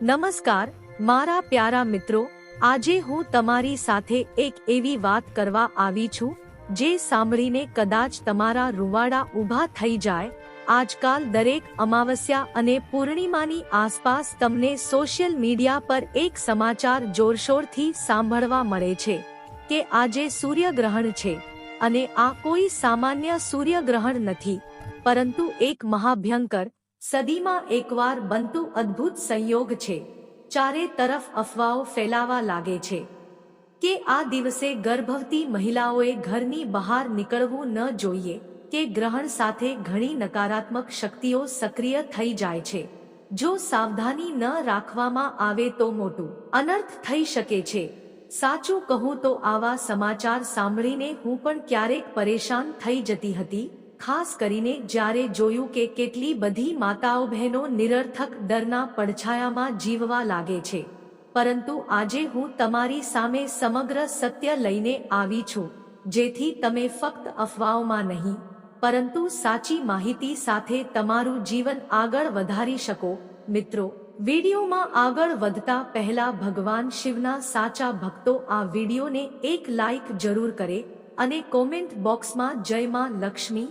નમસ્કાર, મારા પ્યારા મિત્રો, આજે હું તમારી સાથે એક એવી વાત કરવા આવી છું, જે સાંભળીને કદાચ તમારા રૂવાડા ઊભા થઈ જાય, આજકાલ દરેક અમાવસ્યા અને પૂર્ણિમાની આસપાસ તમને સોશિયલ મીડિયા પર એક સમાચાર જોરશોરથી સાંભળવા મળે છે, કે આજે સૂર્યગ્રહણ છે, અને આ કોઈ સામાન્ય સૂર્યગ્રહણ નથી, પરંતુ એક મહાભયંકર સદીમાં એકવાર બનતું અદ્ભુત સંયોગ છે. ચારે તરફ અફવાઓ ફેલાવા લાગે છે. કે આ દિવસે ગર્ભવતી મહિલાઓએ ઘરની બહાર નીકળવું ન જોઈએ, કે ગ્રહણ સાથે ઘણી નકારાત્મક શક્તિઓ સક્રિય થઈ જાય છે. જો સાવધાની ન રાખવામાં આવે તો મોટું અનર્થ થઈ શકે છે. સાચું કહું તો આવા સમાચાર સાંભળીને હું પણ ક્યારેક પરેશાન થઈ જતી હતી. ખાસ કરીને જ્યારે જોયું કે કેટલી બધી માતાઓ બહેનો નિરર્થક ડરના પડછાયામાં જીવવા લાગે છે. પરંતુ આજે હું તમારી સામે સમગ્ર સત્ય લઈને આવી છું, જેથી તમે ફક્ત અફવાઓમાં નહીં, પરંતુ સાચી માહિતી સાથે તમારું જીવન આગળ વધારી શકો. મિત્રો, વિડીયોમાં આગળ વધતા પહેલા ભગવાન શિવના સાચા ભક્તો આ વિડીયોને એક લાઈક જરૂર કરે અને કોમેન્ટ બોક્સમાં જય માં લક્ષ્મી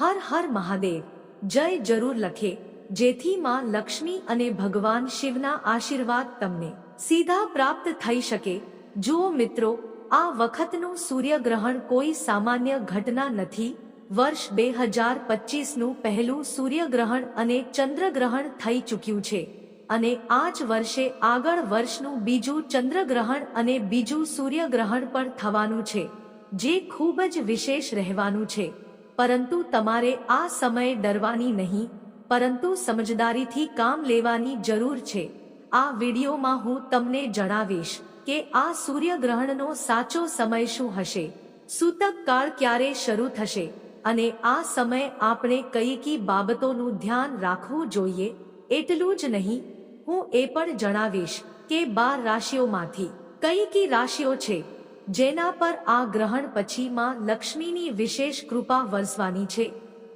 હર હર મહાદેવ, જય જરૂર લખે, જેથી માં લક્ષ્મી અને ભગવાન શિવના આશીર્વાદ તમને સીધા પ્રાપ્ત થઈ શકે. જુઓ મિત્રો, આ વખતનું સૂર્યગ્રહણ કોઈ સામાન્ય ઘટના નથી. વર્ષ બે હજાર પચીસનું પહેલું સૂર્યગ્રહણ અને ચંદ્રગ્રહણ થઈ ચૂક્યું છે. અને આ જ વર્ષે આગળ વર્ષનું બીજું ચંદ્રગ્રહણ અને બીજું સૂર્યગ્રહણ પણ થવાનું છે, જે ખૂબ જ વિશેષ રહેવાનું છે. પરંતુ તમારે આ સમયે ડરવાની નહીં, પરંતુ સમજદારીથી કામ લેવાની જરૂર છે. આ વિડીયોમાં હું તમને જણાવીશ કે આ સૂર્યગ્રહણનો સાચો સમય શું હશે. સૂતક કાળ ક્યારે શરૂ થશે અને આ સમય આપણે કઈ કઈ બાબતોનું ધ્યાન રાખવું જોઈએ, એટલું જ નહીં. હું એ પણ જણાવીશ કે બાર રાશિઓમાંથી કઈ કઈ રાશિઓ છે જેના પર આ ગ્રહણ પછી માં લક્ષ્મીની વિશેષ કૃપા વરસવાની છે,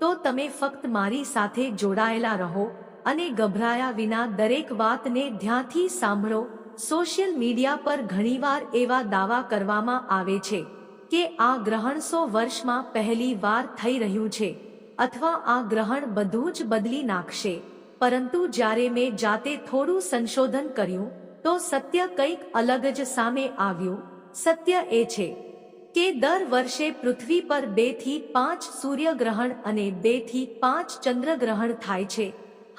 તો તમે ફક્ત મારી સાથે જોડાયેલા રહો અને ગભરાયા વિના દરેક વાતને ધ્યાનથી સાંભળો. સોશિયલ મીડિયા પર ઘણીવાર એવા દાવા કરવામાં આવે છે કે આ ગ્રહણ સો વર્ષમાં પહેલી વાર થઈ રહ્યું છે અથવા આ ગ્રહણ બધું જ બદલી નાખશે. પરંતુ જ્યારે મેં જાતે થોડું સંશોધન કર્યું, તો સત્ય કંઈક અલગ જ સામે આવ્યું સત્ય એ છે કે દર વર્ષે પૃથ્વી પર બેથી પાંચ સૂર્યગ્રહણ અને બેથી પાંચ ચંદ્રગ્રહણ થાય છે.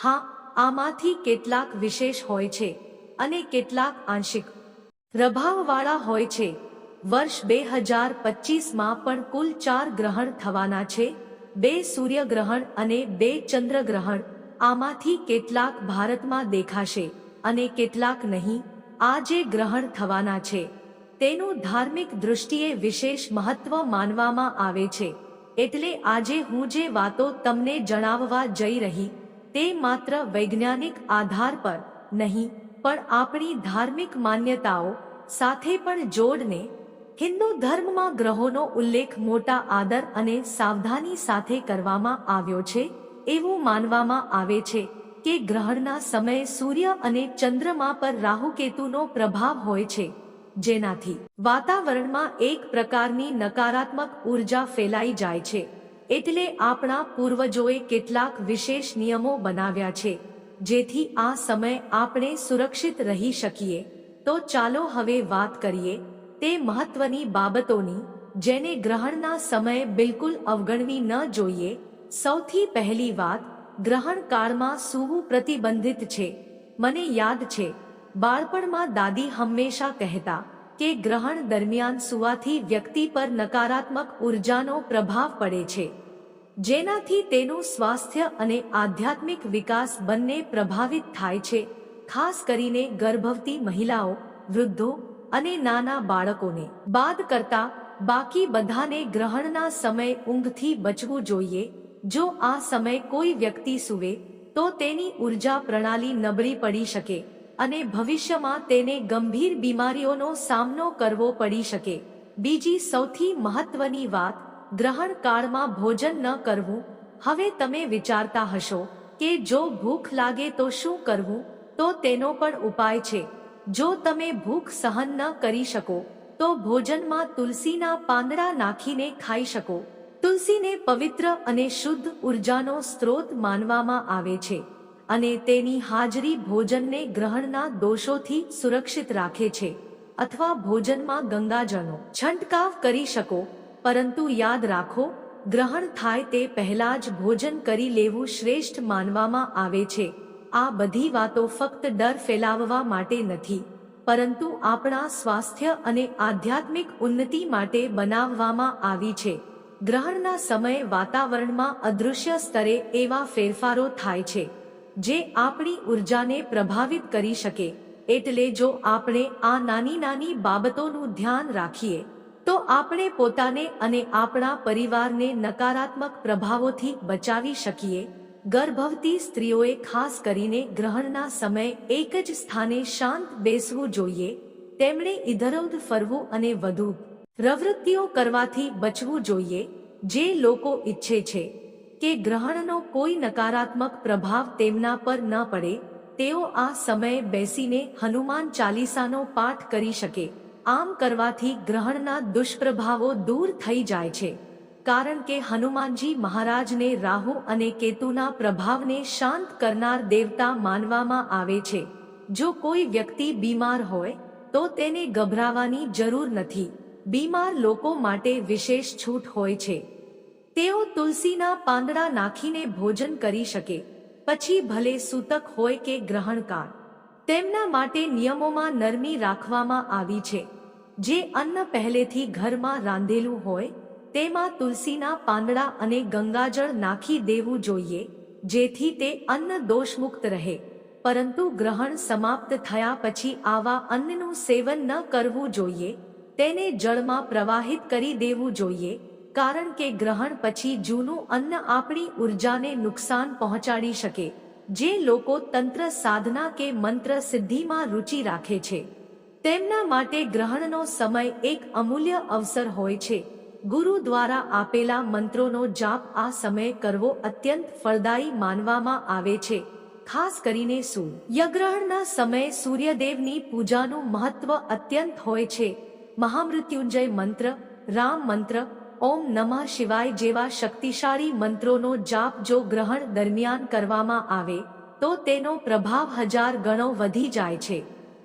હા, આમાંથી કેટલાક વિશેષ હોય છે અને કેટલાક આંશિક પ્રભાવવાળા હોય છે. વર્ષ બે હજાર પચીસમાં પણ કુલ ચાર ગ્રહણ થવાના છે. બે સૂર્યગ્રહણ અને બે ચંદ્રગ્રહણ આમાંથી કેટલાક ભારતમાં દેખાશે અને કેટલાક નહીં. આજે ગ્રહણ થવાના છે તેનું ધાર્મિક દૃષ્ટિએ વિશેષ મહત્વ માનવામાં આવે છે. એટલે આજે હું જે વાતો તમને જણાવવા જઈ રહી, તે માત્ર વૈજ્ઞાનિક આધાર પર નહીં, પણ આપણી ધાર્મિક માન્યતાઓ સાથે પણ જોડને હિન્દુ ધર્મમાં ગ્રહોનો ઉલ્લેખ મોટા આદર અને સાવધાની સાથે કરવામાં આવ્યો છે, એવું માનવામાં આવે છે કે ગ્રહણના સમયે સૂર્ય અને ચંદ્રમા પર રાહુકેતુનો પ્રભાવ હોય છે. જેનાથી વાતાવરણમાં એક પ્રકારની નકારાત્મક ઊર્જા ફેલાઈ જાય છે. એટલે આપણા પૂર્વજોએ કેટલાક વિશેષ નિયમો બનાવ્યા છે. જેથી આ સમય આપણે સુરક્ષિત રહી શકીએ. તો ચાલો હવે વાત કરીએ તે મહત્વની બાબતોની, જેને ગ્રહણના સમયે બિલકુલ અવગણવી ન જોઈએ. સૌથી પહેલી વાત, ગ્રહણ કાળમાં સૂવું પ્રતિબંધિત છે. મને યાદ છે બાળપણમાં દાદી હંમેશા કહેતા કે ગ્રહણ દરમિયાન સુવાથી વ્યક્તિ પર નકારાત્મક ઉર્જાનો પ્રભાવ પડે છે. જેનાથી તેનું સ્વાસ્થ્ય અને આધ્યાત્મિક વિકાસ બંને પ્રભાવિત થાય છે, ખાસ કરીને ગર્ભવતી મહિલાઓ, વૃદ્ધો અને નાના બાળકોને. બાદ કરતા, બાકી બધાને ગ્રહણના સમય ઊંઘથી બચવું જોઈએ. જો આ સમય કોઈ વ્યક્તિ સુવે, તો તેની ઊર્જા પ્રણાલી નબળી પડી શકે. અને ભવિષ્યમાં તેને ગંભીર બીમારીઓનો સામનો કરવો પડી શકે. બીજી સૌથી મહત્વની વાત, ગ્રહણ કાળમાં ભોજન ન કરવું. હવે તમે વિચારતા હશો કે જો ભૂખ લાગે તો શું કરવું? તો તેનો પણ ઉપાય છે. જો તમે ભૂખ સહન ન કરી શકો, તો ભોજનમાં તુલસીના પાંદડા નાખીને ખાઈ શકો. તુલસીને પવિત્ર અને શુદ્ધ ઉર્જાનો સ્ત્રોત માનવામાં આવે છે. અને તેની હાજરી ભોજનને ગ્રહણના દોષોથી સુરક્ષિત રાખે છે, અથવા ભોજનમાં ગંગાજળનો છંટકાવ કરી શકો, પરંતુ યાદ રાખો, ગ્રહણ થાય તે પહેલા જ ભોજન કરી લેવું શ્રેષ્ઠ માનવામાં આવે છે. આ બધી વાતો ફક્ત ડર ફેલાવવા માટે નથી, પરંતુ આપણા સ્વાસ્થ્ય અને આધ્યાત્મિક ઉન્નતિ માટે બનાવવામાં આવી છે. ગ્રહણના સમયે વાતાવરણમાં અદૃશ્ય સ્તરે એવા ફેરફારો થાય છે. જે આપણી ઉર્જાને પ્રભાવિત કરી શકે, એટલે જો આપણે આ નાની નાની બાબતોનું ધ્યાન રાખીએ, તો આપણે પોતાને અને આપણા પરિવારને નકારાત્મક પ્રભાવોથી બચાવી શકીએ. ગર્ભવતી સ્ત્રીઓએ ખાસ કરીને ગ્રહણના સમય એક જ સ્થાને શાંત બેસવું જોઈએ, તેમણે ઇધરોધ ફરવું અને વધુ પ્રવૃત્તિઓ કરવાથી બચવું જોઈએ, જે લોકો ઈચ્છે છે. કે ગ્રહણનો કોઈ નકારાત્મક પ્રભાવ તેમના પર ન પડે, તેઓ આ સમયે બેસીને હનુમાન ચાલીસાનો પાઠ કરી શકે. આમ કરવાથી ગ્રહણના દુષ્પ્રભાવો દૂર થઈ જાય છે. કારણ કે હનુમાનજી મહારાજને રાહુ અને કેતુના પ્રભાવને શાંત કરનાર દેવતા માનવામાં આવે છે. જો કોઈ વ્યક્તિ બીમાર હોય, તો તેને ગભરાવાની જરૂર નથી. બીમાર લોકો માટે વિશેષ છૂટ હોય છે. તેઓ તુલસીના પાંદડા નાખીને ભોજન કરી શકે, પછી ભલે સૂતક હોય કે ગ્રહણકાળ. તેમના માટે નિયમોમાં નરમી રાખવામાં આવી છે. જે અન્ન પહેલેથી ઘરમાં રાંધેલું હોય, તેમાં તુલસીના પાંદડા અને ગંગાજળ નાખી દેવું જોઈએ, જેથી તે અન્ન દોષમુક્ત રહે. પરંતુ ગ્રહણ સમાપ્ત થયા પછી આવા અન્નનું સેવન ન કરવું જોઈએ, તેને જળમાં પ્રવાહિત કરી દેવું જોઈએ કારણ કે ગ્રહણ પછી જૂનું અન્ન આપણી ઉર્જાને નુકસાન પહોંચાડી શકે, જે લોકો તંત્ર સાધના કે મંત્ર સિદ્ધિમાં રુચિ રાખે છે. તેમના માટે ગ્રહણનો સમય એક અમૂલ્ય અવસર હોય છે. ગુરુ દ્વારા આપેલા મંત્રોનો જાપ આ સમયે કરવો અત્યંત ફળદાયી માનવામાં આવે છે. ખાસ કરીને સૂર્યગ્રહણના સમયે સૂર્યદેવની પૂજાનું મહત્વ અત્યંત હોય છે. મહામૃત્યુંજય મંત્ર, રામ મંત્ર ઓમ નમઃ શિવાય જેવા શક્તિશાળી મંત્રોનો જાપ જો ગ્રહણ દરમિયાન કરવામાં આવે, તો તેનો પ્રભાવ હજાર ગણો વધી જાય છે.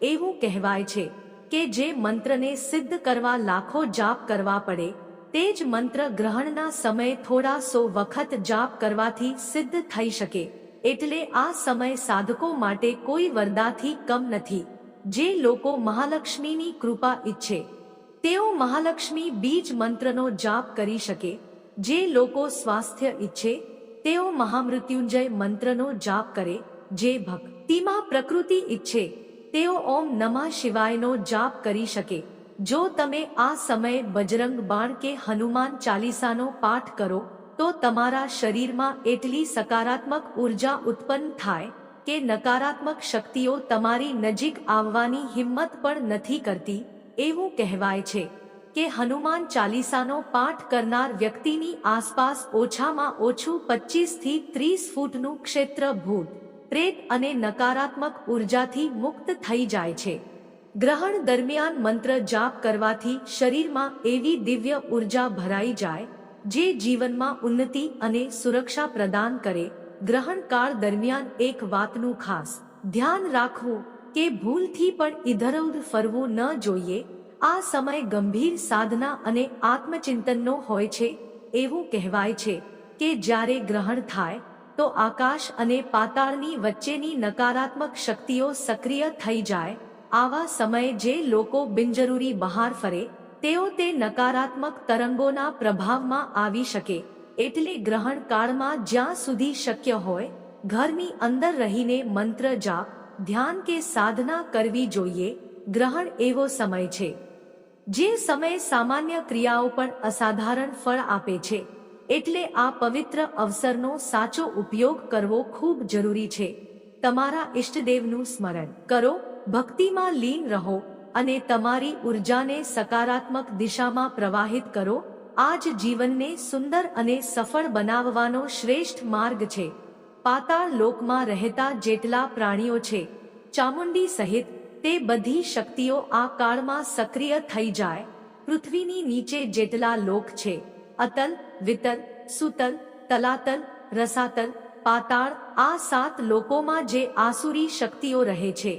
એવું કહેવાય છે કે જે મંત્રને સિદ્ધ કરવા લાખો જાપ કરવા પડે, તે જ મંત્ર ગ્રહણના સમયે થોડા સો વખત જાપ કરવાથી સિદ્ધ થઈ શકે. એટલે આ સમય સાધકો માટે કોઈ વરદાથી કમ નથી. જે લોકો મહાલક્ષ્મીની કૃપા ઈચ્છે તેઓ મહાલક્ષ્મી બીજ મંત્રનો જાપ કરી શકે, જે લોકો સ્વાસ્થ્ય ઈચ્છે, તેઓ મહામૃત્યુંજય મંત્રનો જાપ કરે, જે ભક્તિમાં પ્રકૃતિ ઈચ્છે, તેઓ ઓમ નમઃ શિવાયનો જાપ કરી શકે. જો તમે આ સમયે બજરંગ બાણ કે હનુમાન ચાલીસાનો પાઠ કરો, તો તમારા શરીરમાં એટલી સકારાત્મક ઊર્જા ઉત્પન્ન થાય કે નકારાત્મક શક્તિઓ તમારી નજીક આવવાની હિંમત પણ નથી કરતી. એવું કહેવાય છે કે હનુમાન ચાલીસાનો પાઠ કરનાર વ્યક્તિની આસપાસ ઓછામાં ઓછું પચીસથી ત્રીસ ફૂટનું ક્ષેત્ર ભૂત પ્રેત અને નકારાત્મક ઉર્જાથી મુક્ત થઈ જાય છે. ગ્રહણ દરમિયાન મંત્ર જાપ કરવાથી શરીરમાં એવી દિવ્ય ઊર્જા ભરાઈ જાય, જે જીવનમાં ઉન્નતિ અને સુરક્ષા પ્રદાન કરે. ગ્રહણકાળ દરમિયાન એક વાતનું ખાસ ધ્યાન રાખવું કે ભૂલથી પણ ઇધરઉધ ફરવું ન જોઈએ, આ સમય ગંભીર સાધના અને આત્મચિંતનનો હોય છે, એવું કહેવાય છે કે જ્યારે ગ્રહણ થાય, તો આકાશ અને પાતાળની વચ્ચેની નકારાત્મક શક્તિઓ સક્રિય થઈ જાય, આવા સમયે જે લોકો બિનજરૂરી બહાર ફરે, તેઓ તે નકારાત્મક તરંગોના પ્રભાવમાં આવી શકે, એટલે ગ્રહણ કાળમાં જ્યાં સુધી શક્ય હોય, ઘરની અંદર રહીને મંત્ર જાપ ધ્યાન કે સાધના કરવી જોઈએ, ગ્રહણ એવો સમય છે. જે સમય સામાન્ય ક્રિયાઓ પણ અસાધારણ ફળ આપે છે, એટલે આ પવિત્ર અવસરનો સાચો ઉપયોગ કરવો ખૂબ જરૂરી છે. તમારા ઈષ્ટદેવનું સ્મરણ કરો, ભક્તિમાં લીન રહો અને તમારી ઉર્જાને સકારાત્મક દિશામાં પ્રવાહિત કરો. આ જ જીવનને સુંદર અને સફળ બનાવવાનો શ્રેષ્ઠ માર્ગ છે. પાતાળ લોકમાં રહેતા જેટલા પ્રાણીઓ છે, ચામુંડી સહિત તે બધી શક્તિઓ આ કાળમાં સક્રિય થઈ જાય. પૃથ્વીની નીચે જેટલા લોક છે અતલ વિતલ સુતલ તલાતલ રસાતલ પાતાળ, આ સાત લોકોમાં જે આસુરી શક્તિઓ રહે છે,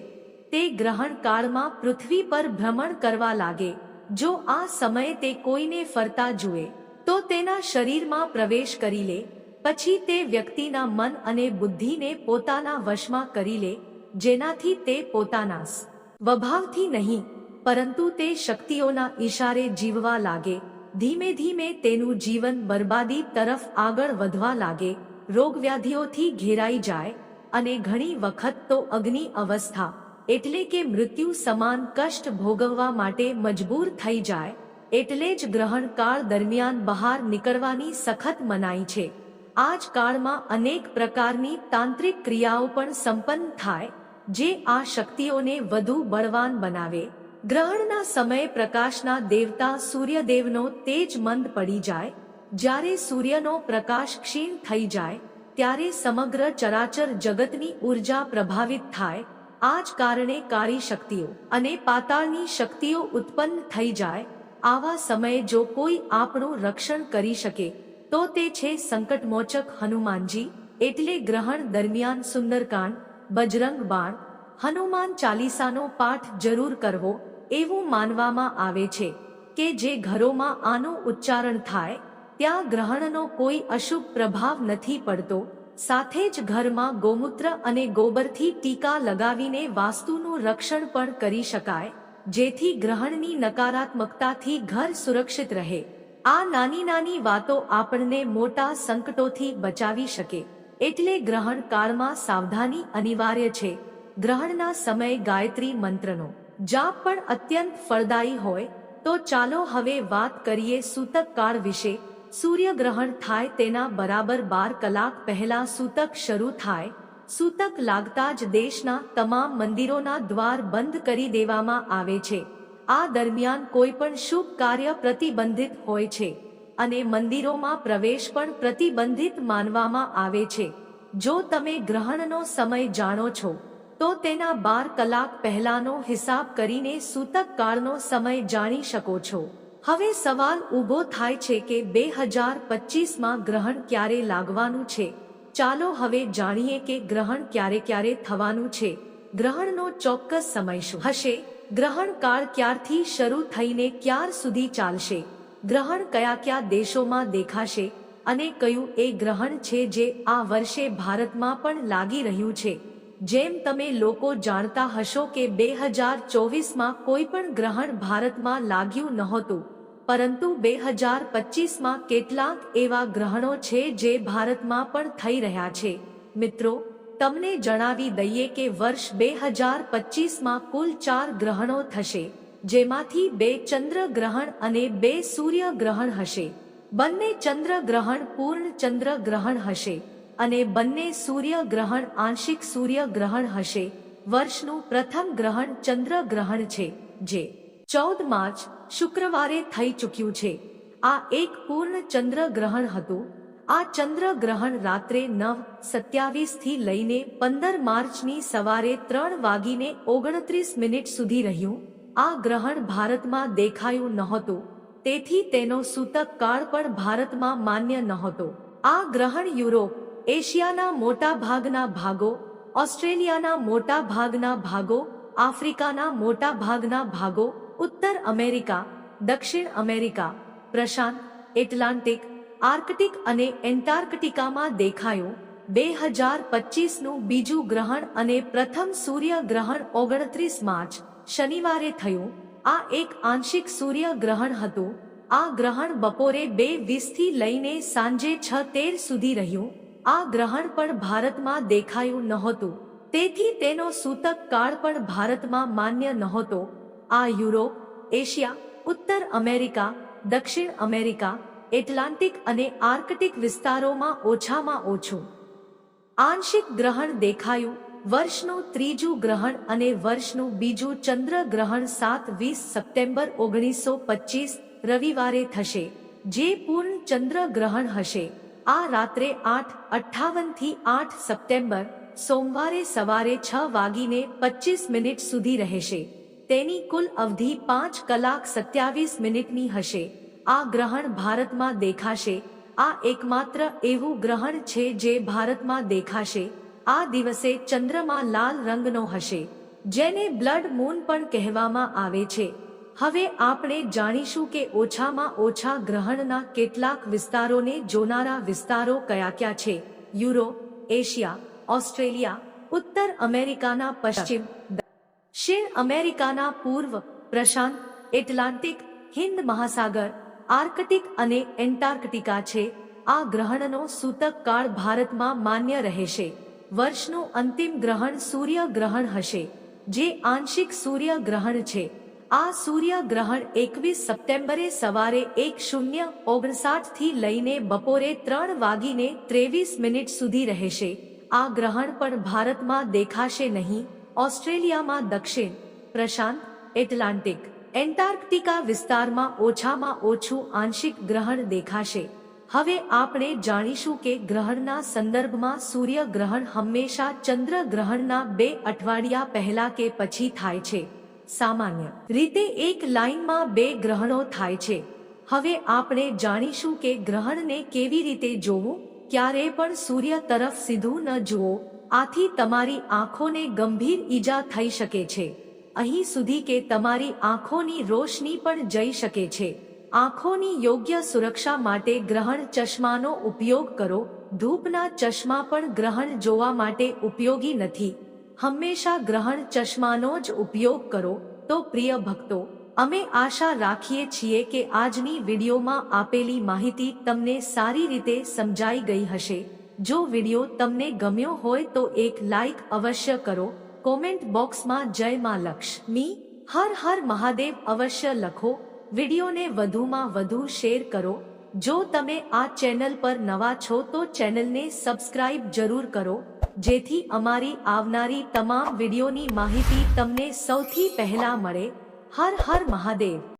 તે ગ્રહણ કાળમાં પૃથ્વી પર ભ્રમણ કરવા લાગે. જો આ સમયે તે કોઈને ફરતા જુએ, તો તેના શરીરમાં પ્રવેશ કરી લે. પછી તે વ્યક્તિના મન અને બુદ્ધિને પોતાના વશમાં કરી લે, જેનાથી તે પોતાના સ્વભાવથી નહીં, પરંતુ તે શક્તિઓના ઈશારે જીવવા લાગે, ધીમે ધીમે તેનું જીવન બરબાદી તરફ આગળ વધવા લાગે, રોગવ્યાધિઓથી ઘેરાઈ જાય, અને ઘણી વખત તો અગ્નિ અવસ્થા, એટલે કે મૃત્યુ સમાન કષ્ટ ભોગવવા માટે મજબૂર થઈ જાય, એટલે જ ગ્રહણકાળ દરમિયાન બહાર નીકળવાની સખત મનાઈ છે. આ જ કાળમાં અનેક પ્રકારની તાંત્રિક ક્રિયાઓ પણ સંપન્ન થાય, જે આ શક્તિઓને વધુ બળવાન બનાવે. ગ્રહણના સમયે પ્રકાશના દેવતા સૂર્યદેવનો તેજ મંદ પડી જાય. જ્યારે સૂર્યનો પ્રકાશ ક્ષીણ થઈ જાય, ત્યારે સમગ્ર ચરાચર જગતની ઊર્જા પ્રભાવિત થાય. આ જ કારણે કાળી શક્તિઓ અને પાતાળની શક્તિઓ ઉત્પન્ન થઈ જાય. આવા સમયે જો કોઈ આપણું રક્ષણ કરી શકે તો તે છે સંકટમોચક હનુમાનજી, એટલે ગ્રહણ દરમિયાન સુંદરકાંડ, બજરંગ બાણ, હનુમાન ચાલીસાનો પાઠ જરૂર કરવો, એવું માનવામાં આવે છે, કે જે ઘરોમાં આનું ઉચ્ચારણ થાય, ત્યાં ગ્રહણનો કોઈ અશુભ પ્રભાવ નથી પડતો, સાથે જ ઘરમાં ગોમૂત્ર અને ગોબરથી ટીકા લગાવીને વાસ્તુનું રક્ષણ પણ કરી શકાય, જેથી ગ્રહણની નકારાત્મકતાથી ઘર સુરક્ષિત રહે. આ નાની નાની વાતો આપણને મોટા સંકટોથી બચાવી શકે. એટલે ગ્રહણ કાળમાં સાવધાની અનિવાર્ય છે. ગ્રહણના સમયે ગાયત્રી મંત્રનો. જાપ પણ અત્યંત ફળદાયી હોય, તો ચાલો હવે વાત કરીએ સૂતક કાળ વિશે. સૂર્યગ્રહણ થાય તેના બરાબર બાર કલાક પહેલા સૂતક શરૂ થાય. સૂતક લાગતા જ દેશના તમામ મંદિરોના દ્વાર બંધ કરી દેવામાં આવે છે. આ દરમિયાન કોઈ પણ શુભ કાર્ય પ્રતિબંધિત હોય છે અને મંદિરોમાં પ્રવેશ પણ પ્રતિબંધિત માનવામાં આવે છે. જો તમે ગ્રહણનો સમય જાણો છો, તો તેના બાર કલાક પહેલાનો હિસાબ કરીને સૂતક કાળનો સમય જાણી શકો છો. હવે સવાલ ઊભો થાય છે કે બે હજાર પચીસમાં ગ્રહણ ક્યારે લાગવાનું છે? ચાલો હવે જાણીએ કે ગ્રહણ ક્યારે ક્યારે થવાનું છે. ગ્રહણનો ચોક્કસ સમય શું હશે? ગ્રહણ કાળ ક્યારથી શરૂ થઈને ક્યાર સુધી ચાલશે? ગ્રહણ કયા કયા દેશોમાં દેખાશે? અને કયું એ ગ્રહણ છે જે આ વર્ષે ભારતમાં પણ લાગી રહ્યું છે? જેમ તમે લોકો જાણતા હશો કે બે હજાર ચોવીસમાં કોઈ પણ ગ્રહણ ભારતમાં લાગ્યું નહોતું. પરંતુ બે હજાર પચીસમાં કેટલાક એવા ગ્રહણો છે જે ભારતમાં પણ થઈ રહ્યા છે. મિત્રો તમને જણાવી દઈએ કે વર્ષ બે હજાર પચીસમાં કુલ ચાર ગ્રહણો થશે, જેમાંથી બે ચંદ્ર ગ્રહણ અને બે સૂર્ય ગ્રહણ હશે. બંને ચંદ્ર ગ્રહણ પૂર્ણ ચંદ્ર ગ્રહણ હશે અને બંને સૂર્ય ગ્રહણ આંશિક સૂર્ય ગ્રહણ હશે. વર્ષનું પ્રથમ ગ્રહણ ચંદ્ર ગ્રહણ છે, જે ચૌદ માર્ચ શુક્રવારે થઈ ચૂક્યું છે. આ એક પૂર્ણ ચંદ્ર ગ્રહણ હતું. આ ચંદ્ર ગ્રહણ રાત્રે નવ સત્યાવીસથી લઈને પંદર માર્ચની સવારે ત્રણ વાગીને ઓગણત્રીસ મિનિટ સુધી રહ્યું. આ ગ્રહણ ભારતમાં દેખાયું નહોતું. તેથી તેનો સૂતક કાળ પણ ભારતમાં માન્ય નહોતો. આ ગ્રહણ યુરોપ, એશિયાના મોટા ભાગના ભાગો, ઓસ્ટ્રેલિયાના મોટા ભાગના ભાગો, આફ્રિકાના મોટા ભાગના ભાગો, ઉત્તર અમેરિકા, દક્ષિણ અમેરિકા, પ્રશાંત, એટલાન્ટિક આર્કટિક અને એન્ટાર્કટિકામાં દેખાયું, બે હજાર પચીસનું બીજું ગ્રહણ અને પ્રથમ સૂર્ય ગ્રહણ ઓગણત્રીસ માર્ચ, શનિવારે થયું. આ એક આંશિક સૂર્ય ગ્રહણ હતું. આ ગ્રહણ બપોરે બે વીસથી લઈને સાંજે છ તેર સુધી રહ્યું. આ ગ્રહણ પણ ભારતમાં દેખાયું નહોતું. તેથી તેનો સૂતક કાળ પણ ભારતમાં માન્ય નહોતો. આ યુરોપ, એશિયા, ઉત્તર અમેરિકા, દક્ષિણ અમેરિકા એટલાન્ટિક અને આર્કટિક વિસ્તારોમાં ઓછામાં ઓછું. આંશિક ગ્રહણ દેખાયું, વર્ષનું ત્રીજું ગ્રહણ અને વર્ષનું બીજું ચંદ્ર ગ્રહણ સાત વીસ સપ્ટેમ્બર ઓગણીસો પચીસ, રવિવારે થશે, જે પૂર્ણ ચંદ્ર ગ્રહણ હશે. આ રાત્રે આઠ અઠ્ઠાવનથી આઠ સપ્ટેમ્બર, સોમવારે સવારે છ વાગીને પચીસ મિનિટ સુધી રહેશે. તેની કુલ અવધિ પાંચ કલાક સત્યાવીસ મિનિટની હશે. આ ગ્રહણ ભારતમાં દેખાશે. આ એકમાત્ર એવું ગ્રહણ છે જે ભારતમાં દેખાશે. આ દિવસે ચંદ્રમા લાલ રંગનો હશે, જેને બ્લડ મૂન પણ કહેવામાં આવે છે. હવે આપણે જાણીશું કે ઓછામાં ઓછા ગ્રહણના કેટલાક વિસ્તારોને જોનારા વિસ્તારો કયા કયા છે. યુરોપ, એશિયા, ઓસ્ટ્રેલિયા, ઉત્તર અમેરિકાના પશ્ચિમ શેર અમેરિકાના પૂર્વ, પ્રશાંત, એટલાન્ટિક, હિન્દ મહાસાગર આર્કટિક અને એન્ટાર્કટિકા છે. આ ગ્રહણનો સૂતક કાળ ભારતમાં માન્ય રહેશે. વર્ષનું અંતિમ ગ્રહણ સૂર્ય ગ્રહણ હશે, જે આંશિક સૂર્ય ગ્રહણ છે. આ સૂર્ય ગ્રહણ એકવીસ સપ્ટેમ્બરે સવારે એક શૂન્ય ઓગણસાઠથી લઈને બપોરે ત્રણ વાગીને ત્રેવીસ મિનિટ સુધી રહેશે. આ ગ્રહણ પણ ભારતમાં દેખાશે નહીં, ઓસ્ટ્રેલિયામાં દક્ષિણ, પ્રશાંત, એટલાન્ટિક એન્ટાર્કટિકા વિસ્તારમાં ઓછામાં ઓછું આંશિક ગ્રહણ દેખાશે. હવે આપણે જાણીશું કે ગ્રહણના સંદર્ભમાં સૂર્ય ગ્રહણ હંમેશા ચંદ્ર ગ્રહણના બે અઠવાડિયા પહેલા કે પછી થાય છે. સામાન્ય રીતે એક લાઇનમાં બે ગ્રહણો થાય છે. હવે આપણે જાણીશું કે ગ્રહણને કેવી રીતે જોવું? ક્યારે પણ સૂર્ય તરફ સીધું ન જુઓ, આથી તમારી આંખોને ગંભીર ઈજા થઈ શકે છે. અહીં સુધી કે તમારી આંખોની રોશની પણ જઈ શકે છે. આંખોની યોગ્ય સુરક્ષા માટે ગ્રહણ ચશ્માનો ઉપયોગ કરો. ધૂપના ચશ્મા પણ ગ્રહણ જોવા માટે ઉપયોગી નથી. હંમેશા ગ્રહણ ચશ્માનો જ ઉપયોગ કરો. તો પ્રિય ભક્તો, અમે આશા રાખીએ છીએ કે આજની વિડીયોમાં આપેલી માહિતી તમને સારી રીતે સમજાઈ ગઈ હશે. જો વીડિયો તમને ગમ્યો હોય તો એક લાઈક અવશ્ય કરો. કોમેન્ટ બોક્સમાં જય માં લક્ષ્મી. હર હર મહાદેવ અવશ્ય લખો. વિડીયોને વધુમાં વધુ શેર કરો. જો તમે આ ચેનલ પર નવા છો તો ચેનલને સબસ્ક્રાઇબ જરૂર કરો. જેથી અમારી આવનારી તમામ વિડીયોની માહિતી તમને સૌથી પહેલા મળે. હર હર મહાદેવ.